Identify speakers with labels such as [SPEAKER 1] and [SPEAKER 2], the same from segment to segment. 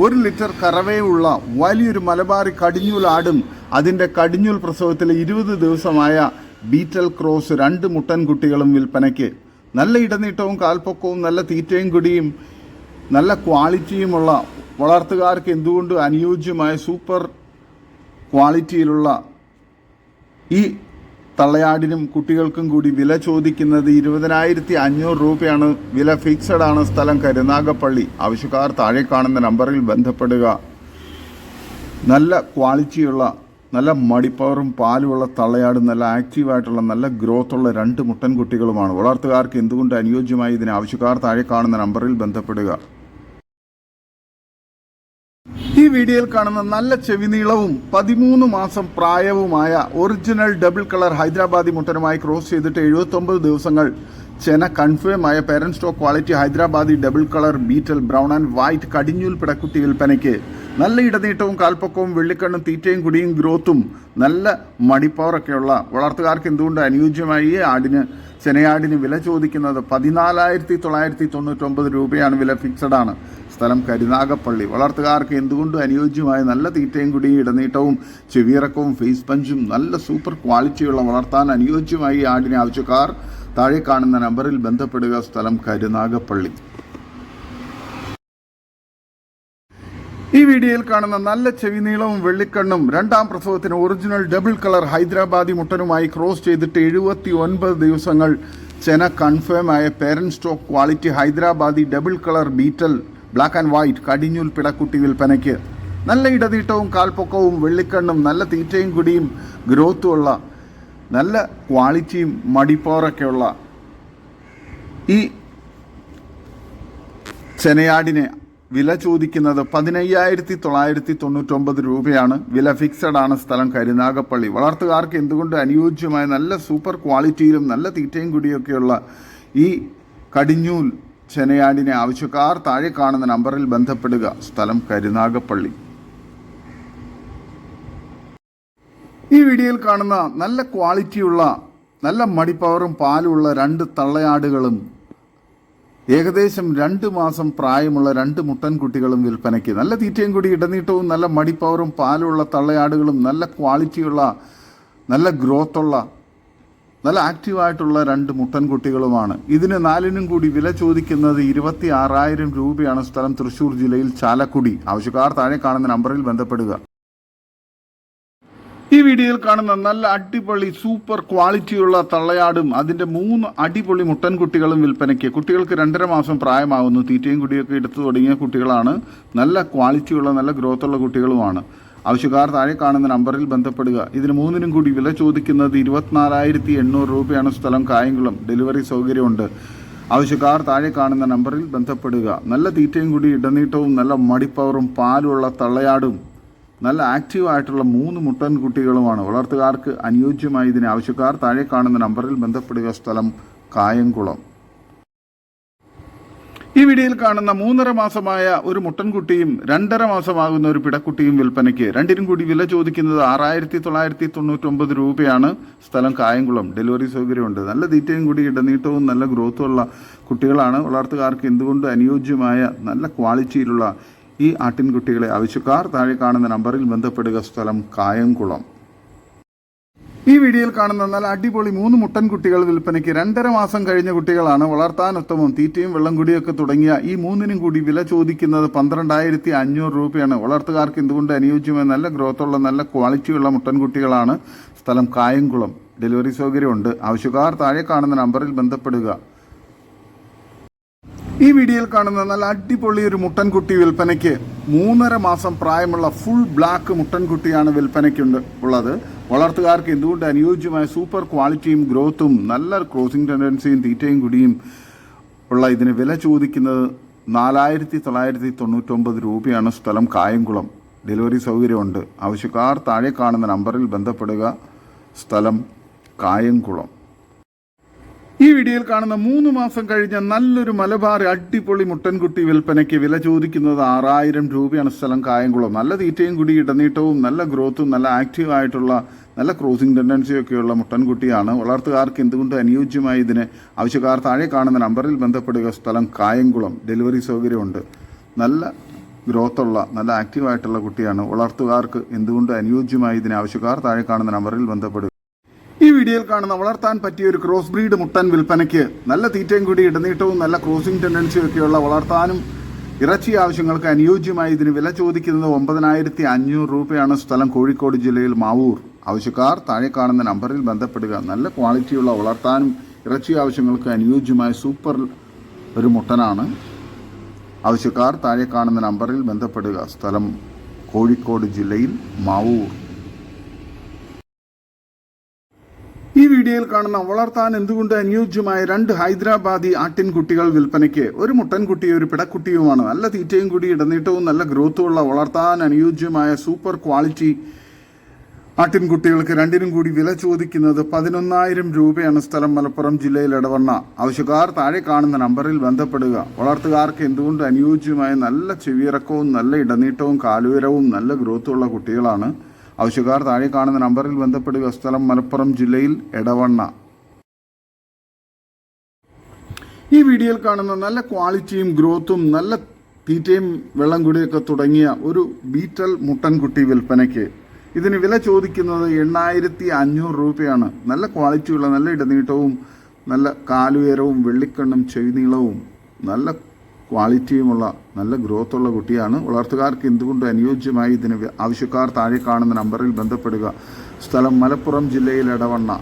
[SPEAKER 1] ഒരു ലിറ്റർ കറവയുള്ള വലിയൊരു മലബാറി കടിഞ്ഞൂൽ ആടും അതിന്റെ കടിഞ്ഞൂൽ പ്രസവത്തിലെ ഇരുപത് ദിവസമായ ബീറ്റൽ ക്രോസ് രണ്ട് മുട്ടൻ കുട്ടികളും വിൽപ്പനയ്ക്ക്. നല്ല ഇടനീട്ടവും കാൽപ്പൊക്കവും നല്ല തീറ്റയും കുടിയും നല്ല ക്വാളിറ്റിയുമുള്ള വളർത്തുകാർക്ക് എന്തുകൊണ്ടും അനുയോജ്യമായ സൂപ്പർ ക്വാളിറ്റിയിലുള്ള ഈ തള്ളയാടിനും കുട്ടികൾക്കും കൂടി വില ചോദിക്കുന്നത് ഇരുപതിനായിരത്തി അഞ്ഞൂറ് രൂപയാണ്. വില ഫിക്സഡ് ആണ് സ്ഥലം കരുനാഗപ്പള്ളി. ആവശ്യക്കാർ താഴെ കാണുന്ന നമ്പറിൽ ബന്ധപ്പെടുക. നല്ല ക്വാളിറ്റിയുള്ള നല്ല മടിപ്പവറും പാലുമുള്ള തള്ളയാട് നല്ല ആക്റ്റീവായിട്ടുള്ള നല്ല ഗ്രോത്തുള്ള രണ്ട് മുട്ടൻ കുട്ടികളുമാണ് വളർത്തുകാർക്ക് എന്തുകൊണ്ട് അനുയോജ്യമായി ഇതിന്? ആവശ്യക്കാർ താഴെ കാണുന്ന നമ്പറിൽ ബന്ധപ്പെടുക. ഈ വീഡിയോയിൽ കാണുന്ന നല്ല ചെവി നീളവും പതിമൂന്ന് മാസം പ്രായവുമായ ഒറിജിനൽ ഡബിൾ കളർ ഹൈദരാബാദി മുട്ടനുമായി ക്രോസ് ചെയ്തിട്ട് എഴുപത്തൊമ്പത് ദിവസങ്ങൾ ചെന കൺഫേം ആയ parent stock quality Hyderabadi double colour Beetal brown and white കടിഞ്ഞൂൽ പിടക്കുട്ടി വിൽപ്പനയ്ക്ക്. നല്ല ഇടനീട്ടവും കാൽപ്പൊക്കവും വെള്ളിക്കണ്ണും തീറ്റയും കുടിയും ഗ്രോത്തും നല്ല മടിപ്പവറൊക്കെയുള്ള വളർത്തുകാർക്ക് എന്തുകൊണ്ട് അനുയോജ്യമായി ആടിന് ചെനയാടിന് വില ചോദിക്കുന്നത് പതിനാലായിരത്തി തൊള്ളായിരത്തി തൊണ്ണൂറ്റൊമ്പത് രൂപയാണ് വില ഫിക്സഡ് ആണ്. സ്ഥലം കരുനാഗപ്പള്ളി. വളർത്തുകാർക്ക് എന്തുകൊണ്ടും അനുയോജ്യമായ നല്ല തീറ്റയും കുടിയും ഇടനീട്ടവും ചെവിയിറക്കവും ഫേസ് പഞ്ചും നല്ല സൂപ്പർ ക്വാളിറ്റിയുള്ള വളർത്താൻ അനുയോജ്യമായി ആടിനെ ആവശ്യക്കാർ താഴെ കാണുന്ന നമ്പറിൽ ബന്ധപ്പെടുക. സ്ഥലം കരുനാഗപ്പള്ളി. ഈ വീഡിയോയിൽ കാണുന്ന നല്ല ചെവി നീളവും വെള്ളിക്കണ്ണും രണ്ടാം പ്രസവത്തിന് ഒറിജിനൽ ഡബിൾ കളർ ഹൈദരാബാദി മുട്ടനുമായി ക്രോസ് ചെയ്തിട്ട് എഴുപത്തി ഒൻപത് ദിവസങ്ങൾ ചെന കൺഫേം ആയ parent stock quality Hyderabadi double colour Beetal black and white കടിഞ്ഞൂൽ പിടക്കുട്ടി വിൽപ്പനയ്ക്ക്. നല്ല ഇടനീട്ടവും കാൽപ്പൊക്കവും വെള്ളിക്കണ്ണും നല്ല തീറ്റയും കുടിയും ഗ്രോത്തും ഉള്ള നല്ല ക്വാളിറ്റിയും മടിപ്പോറൊക്കെയുള്ള ഈ ചെനയാടിനെ വില ചോദിക്കുന്നത് പതിനയ്യായിരത്തി തൊള്ളായിരത്തി തൊണ്ണൂറ്റൊമ്പത് രൂപയാണ്. വില ഫിക്സഡ് ആണ് സ്ഥലം കരുനാഗപ്പള്ളി. വളർത്തുകാർക്ക് എന്തുകൊണ്ട് അനുയോജ്യമായ നല്ല സൂപ്പർ ക്വാളിറ്റിയിലും നല്ല തീറ്റയും കുടിയൊക്കെയുള്ള ഈ കടിഞ്ഞൂൽ ചെനയാടിനെ ആവശ്യക്കാർ താഴെ കാണുന്ന നമ്പറിൽ ബന്ധപ്പെടുക. സ്ഥലം കരുനാഗപ്പള്ളി. ഈ വീഡിയോയിൽ കാണുന്ന നല്ല ക്വാളിറ്റിയുള്ള നല്ല മടിപ്പവറും പാലുമുള്ള രണ്ട് തള്ളയാടുകളും ഏകദേശം രണ്ട് മാസം പ്രായമുള്ള രണ്ട് മുട്ടൻകുട്ടികളും വിൽപ്പനയ്ക്ക്. നല്ല തീറ്റയും കൂടി ഇടനീട്ടവും നല്ല മടിപ്പവറും പാലുള്ള തള്ളയാടുകളും നല്ല ക്വാളിറ്റിയുള്ള നല്ല ഗ്രോത്തുള്ള നല്ല ആക്റ്റീവായിട്ടുള്ള രണ്ട് മുട്ടൻകുട്ടികളുമാണ് ഇതിന് നാലിനും കൂടി വില ചോദിക്കുന്നത് ഇരുപത്തി ആറായിരം രൂപയാണ് സ്ഥലം തൃശൂർ ജില്ലയിൽ ചാലക്കുടി. ആവശ്യക്കാർ താഴെ കാണുന്ന നമ്പറിൽ ബന്ധപ്പെടുക. ഈ വീഡിയോയിൽ കാണുന്ന നല്ല അടിപൊളി സൂപ്പർ ക്വാളിറ്റിയുള്ള തള്ളയാടും അതിന്റെ മൂന്ന് അടിപൊളി മുട്ടൻകുട്ടികളും വിൽപ്പനയ്ക്ക്. കുട്ടികൾക്ക് രണ്ടര മാസം പ്രായമാകുന്നു തീറ്റയും കുടിയൊക്കെ എടുത്തു തുടങ്ങിയ കുട്ടികളാണ്. നല്ല ക്വാളിറ്റിയുള്ള നല്ല ഗ്രോത്തുള്ള കുട്ടികളുമാണ്. ആവശ്യക്കാർ താഴെ കാണുന്ന നമ്പറിൽ ബന്ധപ്പെടുക. ഇതിന് മൂന്നിനും കൂടി വില ചോദിക്കുന്നത് ഇരുപത്തിനാലായിരത്തി എണ്ണൂറ് രൂപയാണ്. സ്ഥലം കായംകുളം. ഡെലിവറി സൗകര്യമുണ്ട്. ആവശ്യക്കാർ താഴെ കാണുന്ന നമ്പറിൽ ബന്ധപ്പെടുക. നല്ല തീറ്റയും കൂടി ഇടനീട്ടവും നല്ല മടിപ്പവറും പാലുള്ള തള്ളയാടും നല്ല ആക്റ്റീവ് ആയിട്ടുള്ള മൂന്ന് മുട്ടൻ കുട്ടികളുമാണ്. വളർത്തുകാർക്ക് അനുയോജ്യമായി ഇതിന് ആവശ്യക്കാർ താഴെ കാണുന്ന നമ്പറിൽ ബന്ധപ്പെടുക. സ്ഥലം കായംകുളം. ഈ വീഡിയോയിൽ കാണുന്ന മൂന്നര മാസമായ ഒരു മുട്ടൻകുട്ടിയും രണ്ടര മാസമാകുന്ന ഒരു പിടക്കുട്ടിയും വിൽപ്പനയ്ക്ക് രണ്ടിനും കൂടി വില ചോദിക്കുന്നത് ആറായിരത്തി തൊള്ളായിരത്തി തൊണ്ണൂറ്റൊമ്പത് രൂപയാണ്. സ്ഥലം കായംകുളം. ഡെലിവറി സൗകര്യമുണ്ട്. നല്ല തീറ്റയും കൂടി ഇടനീട്ടവും നല്ല ഗ്രോത്തും ഉള്ള കുട്ടികളാണ്. വളർത്തുകാർക്ക് എന്തുകൊണ്ട് അനുയോജ്യമായ നല്ല ക്വാളിറ്റിയിലുള്ള ഈ ആട്ടിൻകുട്ടികളെ ആവശ്യക്കാർ? താഴെ കാണുന്ന നമ്പറിൽ ബന്ധപ്പെടുക. സ്ഥലം കായംകുളം. ഈ വീഡിയോയിൽ കാണുന്ന അടിപൊളി മൂന്ന് മുട്ടൻ കുട്ടികൾ വിൽപ്പനയ്ക്ക് രണ്ടര മാസം കഴിഞ്ഞ കുട്ടികളാണ് വളർത്താൻ ഉത്തമം തീറ്റയും വെള്ളം കുടിയൊക്കെ തുടങ്ങിയ ഈ മൂന്നിനും കൂടി വില ചോദിക്കുന്നത് പന്ത്രണ്ടായിരത്തി അഞ്ഞൂറ് രൂപയാണ്. വളർത്തുകാർക്ക് എന്തുകൊണ്ട് അനുയോജ്യമായ നല്ല ഗ്രോത്തുള്ള നല്ല ക്വാളിറ്റിയുള്ള മുട്ടൻ കുട്ടികളാണ്. സ്ഥലം കായംകുളം. ഡെലിവറി സൗകര്യമുണ്ട്. ആവശ്യക്കാർ താഴെ കാണുന്ന നമ്പറിൽ ബന്ധപ്പെടുക. ഈ വീഡിയോയിൽ കാണുന്ന നല്ല അടിപൊളി ഒരു മുട്ടൻകുട്ടി വിൽപ്പനയ്ക്ക് മൂന്നര മാസം പ്രായമുള്ള ഫുൾ ബ്ലാക്ക് മുട്ടൻകുട്ടിയാണ് വിൽപ്പനയ്ക്കുണ്ട് ഉള്ളത്. വളർത്തുകാർക്ക് എന്തുകൊണ്ട് അനുയോജ്യമായ സൂപ്പർ ക്വാളിറ്റിയും ഗ്രോത്തും നല്ല ക്രോസിംഗ് ടെൻഡൻസിയും തീറ്റയും കുടിയും ഉള്ള ഇതിന് വില ചോദിക്കുന്നത് നാലായിരത്തി തൊള്ളായിരത്തി തൊണ്ണൂറ്റൊമ്പത് രൂപയാണ് സ്ഥലം കായംകുളം. ഡെലിവറി സൗകര്യമുണ്ട്. ആവശ്യക്കാർ താഴെ കാണുന്ന നമ്പറിൽ ബന്ധപ്പെടുക. സ്ഥലം കായംകുളം. ഈ വീഡിയോയിൽ കാണുന്ന മൂന്ന് മാസം കഴിഞ്ഞ നല്ലൊരു മലബാർ അടിപൊളി മുട്ടൻകുട്ടി വിൽപ്പനയ്ക്ക് വില ചോദിക്കുന്നത് ആറായിരം രൂപയാണ് സ്ഥലം കായംകുളം. നല്ല തീറ്റയും കൂടി ഇടനീട്ടവും നല്ല ഗ്രോത്തും നല്ല ആക്റ്റീവ് ആയിട്ടുള്ള നല്ല ക്രോസിംഗ് ടെൻഡൻസിയൊക്കെയുള്ള മുട്ടൻകുട്ടിയാണ്. വളർത്തുകാർക്ക് എന്തുകൊണ്ട് അനുയോജ്യമായി ഇതിന്? ആവശ്യക്കാർ താഴെ കാണുന്ന നമ്പറിൽ ബന്ധപ്പെടുക. സ്ഥലം കായംകുളം. ഡെലിവറി സൗകര്യമുണ്ട്. നല്ല ഗ്രോത്തുള്ള നല്ല ആക്റ്റീവായിട്ടുള്ള കുട്ടിയാണ്. വളർത്തുകാർക്ക് എന്തുകൊണ്ട് അനുയോജ്യമായി ഇതിന്? ആവശ്യക്കാർ താഴെ കാണുന്ന നമ്പറിൽ ബന്ധപ്പെടുക. ഈ വീഡിയോയിൽ കാണുന്ന വളർത്താൻ പറ്റിയ ഒരു ക്രോസ് ബ്രീഡ് മുട്ടൻ വിൽപ്പനയ്ക്ക് നല്ല തീറ്റയും കൂടി ഇടനീട്ടവും നല്ല ക്രോസിംഗ് ടെൻഡൻസിയും ഒക്കെയുള്ള വളർത്താനും ഇറച്ചി ആവശ്യങ്ങൾക്ക് അനുയോജ്യമായി ഇതിന് വില ചോദിക്കുന്നത് ഒമ്പതിനായിരത്തി അഞ്ഞൂറ് രൂപയാണ്. സ്ഥലം കോഴിക്കോട് ജില്ലയിൽ മാവൂർ. ആവശ്യക്കാർ താഴെ കാണുന്ന നമ്പറിൽ ബന്ധപ്പെടുക. നല്ല ക്വാളിറ്റിയുള്ള വളർത്താനും ഇറച്ചി ആവശ്യങ്ങൾക്ക് അനുയോജ്യമായ സൂപ്പർ ഒരു മുട്ടനാണ്. ആവശ്യക്കാർ താഴെ കാണുന്ന നമ്പറിൽ ബന്ധപ്പെടുക. സ്ഥലം കോഴിക്കോട് ജില്ലയിൽ മാവൂർ ഈ വീഡിയോയിൽ കാണുന്ന വളർത്താൻ എന്തുകൊണ്ട് അനുയോജ്യമായ രണ്ട് ഹൈദരാബാദി ആട്ടിൻകുട്ടികൾ വിൽപ്പനയ്ക്ക്? ഒരു മുട്ടൻകുട്ടിയും ഒരു പിടക്കുട്ടിയുമാണ്. നല്ല തീറ്റയും കൂടി ഇടനീട്ടവും നല്ല ഗ്രോത്തും ഉള്ള വളർത്താൻ അനുയോജ്യമായ സൂപ്പർ ക്വാളിറ്റി ആട്ടിൻകുട്ടികൾക്ക് രണ്ടിനും കൂടി വില ചോദിക്കുന്നത് പതിനൊന്നായിരം രൂപയാണ് സ്ഥലം മലപ്പുറം ജില്ലയിൽ ഇടവണ്ണ ആവശ്യക്കാർ താഴെ കാണുന്ന നമ്പറിൽ ബന്ധപ്പെടുക. വളർത്തുകാർക്ക് എന്തുകൊണ്ട് അനുയോജ്യമായ നല്ല ചെവിയിറക്കവും നല്ല ഇടനീട്ടവും കാലുയരവും നല്ല ഗ്രോത്തും ഉള്ള കുട്ടികളാണ് ആവശ്യക്കാർ താഴെ കാണുന്ന നമ്പറിൽ ബന്ധപ്പെടുക. സ്ഥലം മലപ്പുറം ജില്ലയിൽ എടവണ്ണ. ഈ വീഡിയോയിൽ കാണുന്ന നല്ല ക്വാളിറ്റിയും ഗ്രോത്തും നല്ല തീറ്റയും വെള്ളം കുടിയൊക്കെ തുടങ്ങിയ ഒരു ബീറ്റൽ മുട്ടൻകുട്ടി വിൽപ്പനയ്ക്ക്. ഇതിന് വില ചോദിക്കുന്നത് എണ്ണായിരത്തി അഞ്ഞൂറ് രൂപയാണ്. നല്ല ക്വാളിറ്റിയുള്ള നല്ല ഇടനീട്ടവും നല്ല കാലുയരവും വെള്ളിക്കണ്ണും ചെവിനീളവും നല്ല ക്വാളിറ്റിയുമുള്ള നല്ല ഗ്രോത്തുള്ള കുട്ടിയാണ്. വളർത്തുകാർക്ക് എന്തുകൊണ്ട് അനുയോജ്യമായി ഇതിന് ആവശ്യക്കാർ താഴെ കാണുന്ന നമ്പറിൽ ബന്ധപ്പെടുക. സ്ഥലം മലപ്പുറം ജില്ലയിൽ ഇടവണ്ണ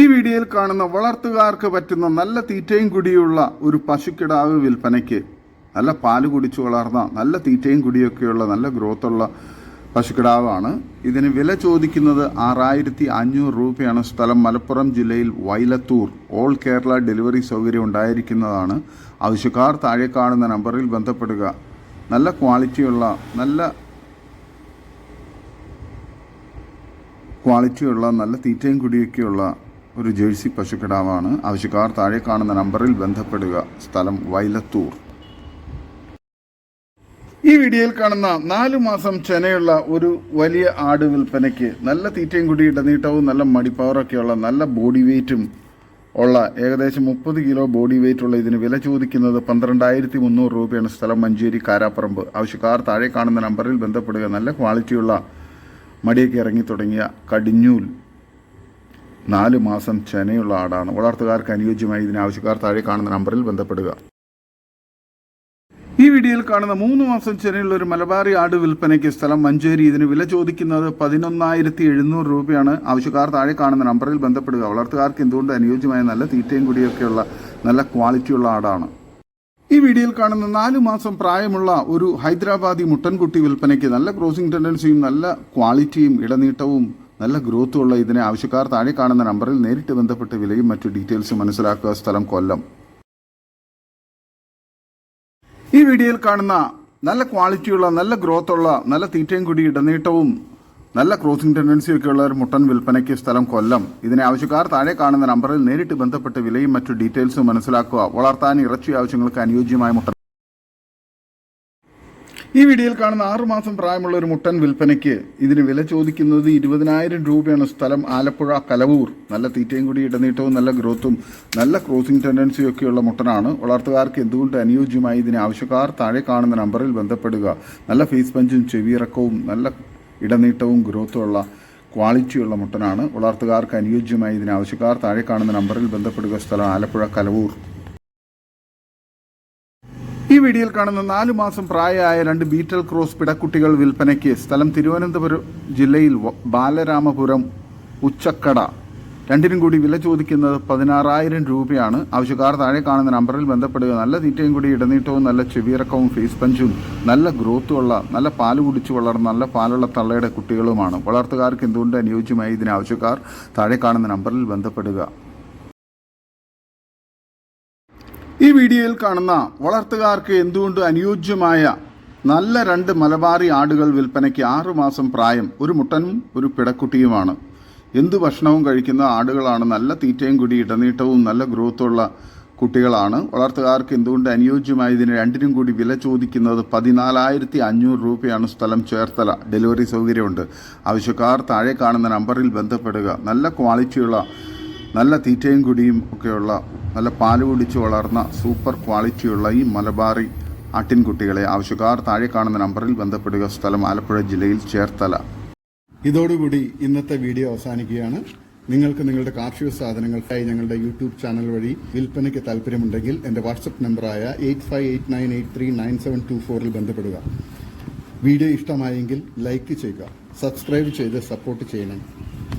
[SPEAKER 1] ഈ വീഡിയോയിൽ കാണുന്ന വളർത്തുകാർക്ക് പറ്റുന്ന നല്ല തീറ്റയും കുടിയുള്ള ഒരു പശുക്കിടാവ് വിൽപ്പനയ്ക്ക് നല്ല പാൽ കുടിച്ചു വളർന്ന നല്ല തീറ്റയും കുടിയൊക്കെയുള്ള നല്ല ഗ്രോത്തുള്ള പശുക്കിടാവാണ്. ഇതിന് വില ചോദിക്കുന്നത് ആറായിരത്തി അഞ്ഞൂറ് രൂപയാണ്. സ്ഥലം മലപ്പുറം ജില്ലയിൽ വൈലത്തൂർ. ഓൾ കേരള ഡെലിവറി സൗകര്യം ഉണ്ടായിരിക്കുന്നതാണ്. ആവശ്യക്കാർ താഴെ കാണുന്ന നമ്പറിൽ ബന്ധപ്പെടുക. നല്ല ക്വാളിറ്റിയുള്ള നല്ല ക്വാളിറ്റിയുള്ള നല്ല തീറ്റയും കുടിയൊക്കെയുള്ള ഒരു ജേഴ്സി പശുക്കിടാവാണ്. ആവശ്യക്കാർ താഴെ കാണുന്ന നമ്പറിൽ ബന്ധപ്പെടുക. സ്ഥലം വൈലത്തൂർ. ഈ വീഡിയോയിൽ കാണുന്ന നാലു മാസം ചെനയുള്ള ഒരു വലിയ ആട് വിൽപ്പനയ്ക്ക് നല്ല തീറ്റയും കൂടി ഇടനീട്ടവും നല്ല മടിപ്പവറൊക്കെയുള്ള നല്ല ബോഡി വെയ്റ്റും ഉള്ള ഏകദേശം മുപ്പത് കിലോ ബോഡി വെയ്റ്റ് ഉള്ള ഇതിന് വില ചോദിക്കുന്നത് പന്ത്രണ്ടായിരത്തി മുന്നൂറ് രൂപയാണ് സ്ഥലം മഞ്ചേരി കാരാപ്പറമ്പ്. ആവശ്യക്കാർ താഴെ കാണുന്ന നമ്പറിൽ ബന്ധപ്പെടുക. നല്ല ക്വാളിറ്റിയുള്ള മടിയൊക്കെ ഇറങ്ങി തുടങ്ങിയ കടിഞ്ഞൂൽ നാല് മാസം ചെനയുള്ള ആടാണ്. വളർത്തുകാർക്ക് അനുയോജ്യമായി ഇതിന് ആവശ്യക്കാർ താഴെ കാണുന്ന നമ്പറിൽ ബന്ധപ്പെടുക. ഈ വീഡിയോയിൽ കാണുന്ന മൂന്ന് മാസം ചെറിയുള്ള ഒരു മലബാറി ആട് വിൽപ്പനയ്ക്ക് സ്ഥലം മഞ്ചേരി ഇതിന് വില ചോദിക്കുന്നത് പതിനൊന്നായിരത്തി എഴുന്നൂറ് രൂപയാണ്. ആവശ്യക്കാർ താഴെ കാണുന്ന നമ്പറിൽ ബന്ധപ്പെടുക. വളർത്തുകാർക്ക് എന്തുകൊണ്ട് അനുയോജ്യമായ നല്ല തീറ്റയും കൂടിയൊക്കെയുള്ള നല്ല ക്വാളിറ്റിയുള്ള ആടാണ്. ഈ വീഡിയോയിൽ കാണുന്ന നാല് മാസം പ്രായമുള്ള ഒരു ഹൈദരാബാദി മുട്ടൻകുട്ടി വിൽപ്പനയ്ക്ക് നല്ല ക്രോസിംഗ് ടെൻഡൻസിയും നല്ല ക്വാളിറ്റിയും ഇടനീട്ടവും നല്ല ഗ്രോത്തും ഉള്ള ഇതിനെ ആവശ്യക്കാർ താഴെ കാണുന്ന നമ്പറിൽ നേരിട്ട് ബന്ധപ്പെട്ട് വിലയും മറ്റു ഡീറ്റെയിൽസും മനസ്സിലാക്കുക. സ്ഥലം കൊല്ലം. ഈ വീഡിയോയിൽ കാണുന്ന നല്ല ക്വാളിറ്റിയുള്ള നല്ല ഗ്രോത്ത് ഉള്ള നല്ല തീറ്റയും കൂടി ഇടനീട്ടവും നല്ല ക്രോസിംഗ് ടെൻഡൻസി ഉള്ള ഒരു മുട്ടൻ വിൽപ്പനയ്ക്ക് സ്ഥലം കൊല്ലം. ഇതിനെ ആവശ്യക്കാർ താഴെ കാണുന്ന നമ്പറിൽ നേരിട്ട് ബന്ധപ്പെട്ട് വിലയും മറ്റു ഡീറ്റെയിൽസും മനസ്സിലാക്കുക. വളർത്താൻ ഇറച്ചി ആവശ്യങ്ങൾക്ക് അനുയോജ്യമായ മുട്ടൻ ഈ വീഡിയോയിൽ കാണുന്ന ആറു മാസം പ്രായമുള്ള ഒരു മുട്ടൻ വിൽപ്പനയ്ക്ക് ഇതിന് വില ചോദിക്കുന്നത് ഇരുപതിനായിരം രൂപയാണ് സ്ഥലം ആലപ്പുഴ കലവൂർ. നല്ല തീറ്റയും കൂടി ഇടനീട്ടവും നല്ല ഗ്രോത്തും നല്ല ക്രോസിംഗ് ടെൻഡൻസിയും ഒക്കെയുള്ള മുട്ടനാണ്. വളർത്തുകാർക്ക് എന്തുകൊണ്ട് അനുയോജ്യമായി ഇതിന് ആവശ്യക്കാർ താഴെ കാണുന്ന നമ്പറിൽ ബന്ധപ്പെടുക. നല്ല ഫേസ് പഞ്ചും ചെവിയിറക്കവും നല്ല ഇടനീട്ടവും ഗ്രോത്തും ഉള്ള ക്വാളിറ്റിയുള്ള മുട്ടനാണ്. വളർത്തുകാർക്ക് അനുയോജ്യമായി ഇതിന് ആവശ്യക്കാർ താഴെ കാണുന്ന നമ്പറിൽ ബന്ധപ്പെടുക. സ്ഥലം ആലപ്പുഴ കലവൂർ. വീഡിയോയിൽ കാണുന്ന നാലു മാസം പ്രായമായ രണ്ട് ബീറ്റൽ ക്രോസ് പിടക്കുട്ടികൾ വിൽപ്പനയ്ക്ക് സ്ഥലം തിരുവനന്തപുരം ജില്ലയിൽ ബാലരാമപുരം ഉച്ചക്കട. രണ്ടിനും കൂടി വില ചോദിക്കുന്നത് പതിനാറായിരം രൂപയാണ്. ആവശ്യക്കാർ താഴെ കാണുന്ന നമ്പറിൽ ബന്ധപ്പെടുക. നല്ല തീറ്റയും കൂടി ഇടനീട്ടവും നല്ല ചെവിയിറക്കവും ഫേസ് പഞ്ചും നല്ല ഗ്രോത്തുമുള്ള നല്ല പാൽ കുടിച്ചു വളർന്ന നല്ല പാലുള്ള തള്ളയുടെ കുട്ടികളുമാണ്. വളർത്തുകാർക്ക് എന്തുകൊണ്ട് അനുയോജ്യമായി ഇതിന് ആവശ്യക്കാർ താഴെ കാണുന്ന നമ്പറിൽ ബന്ധപ്പെടുക? ഈ വീഡിയോയിൽ കാണുന്ന വളർത്തുകാർക്ക് എന്തുകൊണ്ട് അനുയോജ്യമായ നല്ല രണ്ട് മലബാറി ആടുകൾ വിൽപ്പനയ്ക്ക് ആറുമാസം പ്രായം ഒരു മുട്ടനും ഒരു പിടക്കുട്ടിയുമാണ്. എന്ത് ഭക്ഷണവും കഴിക്കുന്ന ആടുകളാണ് നല്ല തീറ്റയും കൂടി ഇടനീട്ടവും നല്ല ഗ്രോത്തുള്ള കുട്ടികളാണ്. വളർത്തുകാർക്ക് എന്തുകൊണ്ട് അനുയോജ്യമായ ഇതിന് രണ്ടിനും കൂടി വില ചോദിക്കുന്നത് പതിനാലായിരത്തി അഞ്ഞൂറ് രൂപയാണ് സ്ഥലം ചേർത്തല. ഡെലിവറി സൗകര്യമുണ്ട്. ആവശ്യക്കാർ താഴെ കാണുന്ന നമ്പറിൽ ബന്ധപ്പെടുക. നല്ല ക്വാളിറ്റിയുള്ള നല്ല തീറ്റയും കുടിയും ഒക്കെയുള്ള നല്ല പാൽ കുടിച്ച് വളർന്ന സൂപ്പർ ക്വാളിറ്റിയുള്ള ഈ മലബാറി ആട്ടിൻകുട്ടികളെ ആവശ്യക്കാർ താഴെ കാണുന്ന നമ്പറിൽ ബന്ധപ്പെടുക. സ്ഥലം ആലപ്പുഴ ജില്ലയിൽ ചേർത്തല. ഇതോടുകൂടി ഇന്നത്തെ വീഡിയോ അവസാനിക്കുകയാണ്. നിങ്ങൾക്ക് നിങ്ങളുടെ കാർഷിക സാധനങ്ങൾക്കായി ഞങ്ങളുടെ യൂട്യൂബ് ചാനൽ വഴി വിൽപ്പനയ്ക്ക് താല്പര്യമുണ്ടെങ്കിൽ എന്റെ വാട്സപ്പ് നമ്പറായ eight five eight nine eight three nine seven two ഫോറിൽ ബന്ധപ്പെടുക. വീഡിയോ ഇഷ്ടമായെങ്കിൽ ലൈക്ക് ചെയ്യുക സബ്സ്ക്രൈബ് ചെയ്ത് സപ്പോർട്ട് ചെയ്യണം.